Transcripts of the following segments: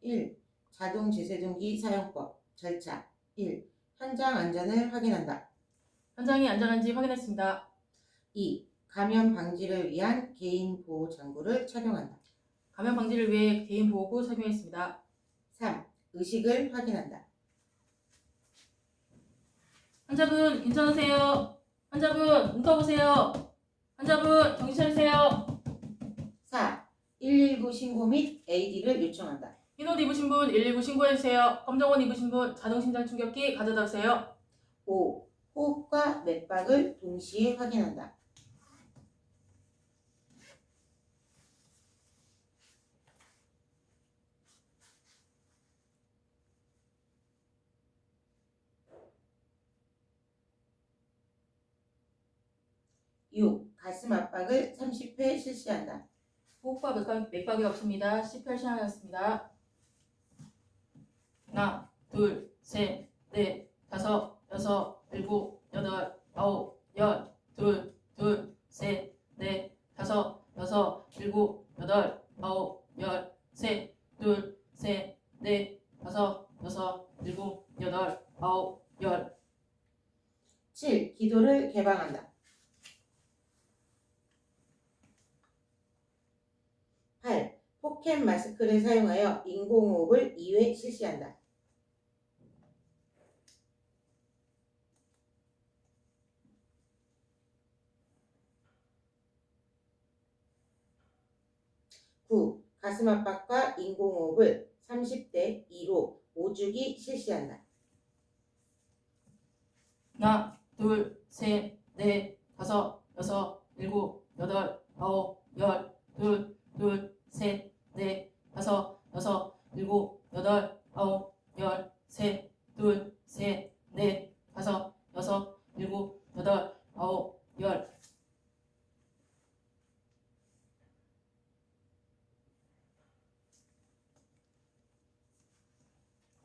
1. 자동 제세동기 사용법 절차 1. 현장 안전을 확인한다. 현장이 안전한지 확인했습니다. 2. 감염 방지를 위한 개인 보호 장구를 착용한다. 감염 방지를 위해 개인 보호구 착용했습니다. 3. 의식을 확인한다. 환자분 괜찮으세요? 환자분 눈 떠보세요. 환자분 정신 차리세요. 4. 119 신고 및 AD를 요청한다. 흰옷 입으신 분 119 신고해주세요. 검정 옷 입으신 분 자동심장 충격기 가져다 주세요. 5. 호흡과 맥박을 동시에 확인한다. 육 가슴 압박을 30회 실시한다. 호흡과 맥박, 맥박이 없습니다. CPR 시작하였습니다. 하나, 둘, 셋, 넷, 다섯, 여섯, 일곱, 여덟, 아홉, 열, 둘, 둘, 셋, 넷, 다섯, 여섯, 일곱, 여덟, 아홉, 열, 셋, 둘, 셋, 넷, 다섯, 여섯, 일곱, 여덟, 아홉, 열. 7. 기도를 개방한다. 8. 포켓 마스크를 사용하여 인공호흡을 2회 실시한다. 9. 가슴 압박과 인공호흡을 30대 2로 5주기 실시한다. 하나, 둘, 셋, 넷, 다섯, 여섯, 일곱, 여덟, 아홉, 열, 둘, 둘, 셋, 넷, 다섯, 여섯, 일곱, 여덟, 아홉, 열, 셋, 둘, 셋, 넷, 다섯, 여섯, 일곱, 여덟, 아홉, 열.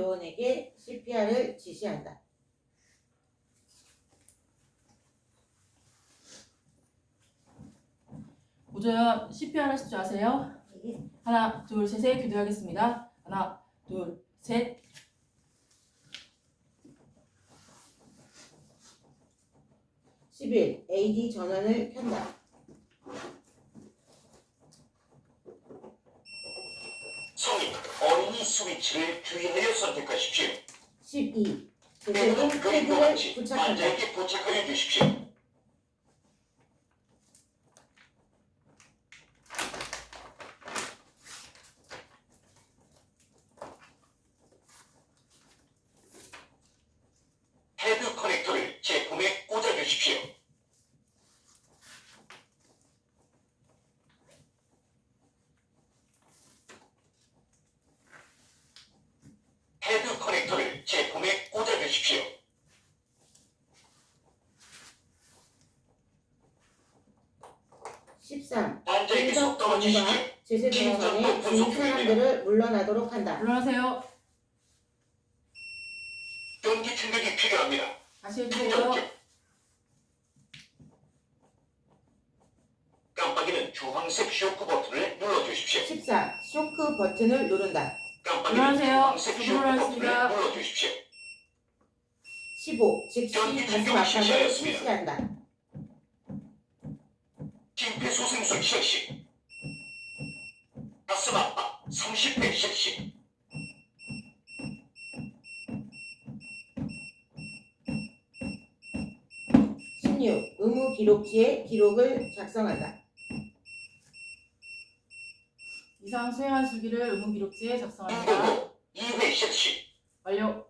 요원에게 CPR을 지시한다. 보조연 CPR 하실 줄 아세요? 예. 하나, 둘, 셋에 기도하겠습니다. 하나, 둘, 셋. (11) AD 전원을 켠다. 성인, 스위치를 주의하여 선택하십시오. (12) 제세동 그리고 그림과 패드를 같이 부착한다. 환자에게 부착하여 주십시오. 헤드 커넥터를 제품에 꽂아 주십시오. 헤드 커넥터를 제품에 꽂아 주십시오. 13. 환자에게 분석 속담을 주십시오. 전과 제세동 전에 긴장도 진 분석 사람들을 물러나도록 한다. 물러나세요. 경기 충격이 필요합니다. 다시 해주세요. 깜빡이는 주황색 쇼크 버튼을 눌러주십시오. 14. 쇼크 버튼을 누른다. 깜빡이는 안녕하세요. 주황색 쇼크 버튼을. 눌러주십시오. 15. 즉시 전기 가슴 충격 압박을 실시하였습니다. 실시한다. 심폐소 생술 실시. 가슴 압박 30회 실시. 십육. 의무 기록지에 기록을 작성한다. 이상 수행한 수기를 의무 기록지에. 인공호 2회 실시. 완료.